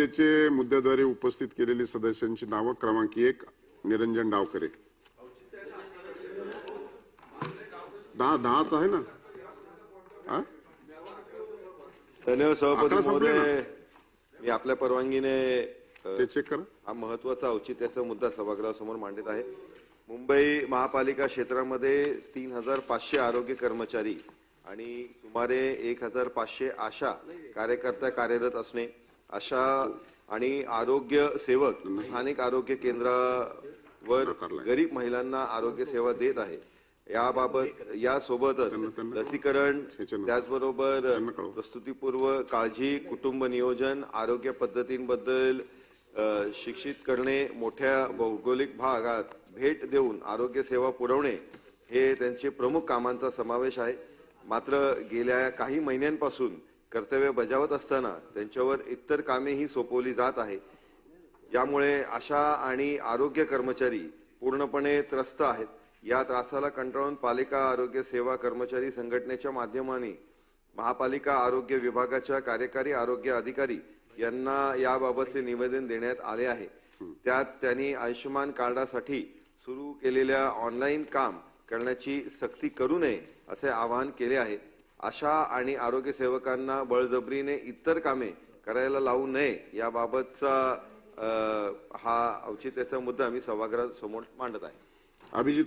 औचित्याचे मुद्द्याद्वारे उपस्थित केलेली सदस्यांची नावं क्रमांक एक निरंजन डावकरे दहा दहाच आहे ना? हा? धन्यवाद सभापती महोदय. मी आपल्या परवानगीने अ, ते चेक करा. हा महत्त्वाचा औचित्याचा मुद्दा सभागृहासमोर मांडत आहे. मुंबई महापालिका क्षेत्रामध्ये तीन हजार पाचशे आरोग्य कर्मचारी आणि सुमारे एक हजार पाचशे आशा कार्यकर्त्या कार्यरत असणे आशा आणि आरोग्य सेवक स्थानिक आरोग्य केंद्रावर गरीब महिलांना आरोग्य सेवा देत आहे. याबाबत यासोबतच लसीकरण त्याचबरोबर. प्रस्तुतीपूर्व काळजी कुटुंब नियोजन आरोग्य पद्धतींबद्दल शिक्षित करणे मोठ्या भौगोलिक भागात भेट देऊन आरोग्य सेवा पुरवणे हे त्यांचे प्रमुख कामांचा समावेश आहे. मात्र गेल्या काही महिन्यांपासून कर्तव्य बजावत असताना त्यांच्यावर इतर कामेही सोपवली जात आहे. ज्यामुळे आशा आणि आरोग्य कर्मचारी पूर्णपणे त्रस्त आहेत. या त्रासाला कंटाळून पालिका आरोग्य सेवा कर्मचारी संघटनेच्या माध्यमाने महापालिका आरोग्य विभागाच्या कार्यकारी आरोग्य अधिकारी यांना याबाबतचे निवेदन देण्यात आले आहे. त्यात त्यांनी आयुष्यमान कार्डासाठी सुरू केलेल्या ऑनलाईन काम करण्याची सक्ती करू नये असे आवाहन केले आहे. आशा आणि आरोग्य सेवकांना बळजबरीने इतर कामे करायला लावू नये याबाबतचा हा औचित्याचा मुद्दा मी सभागृहासमोर मांडत आहे. अभिजित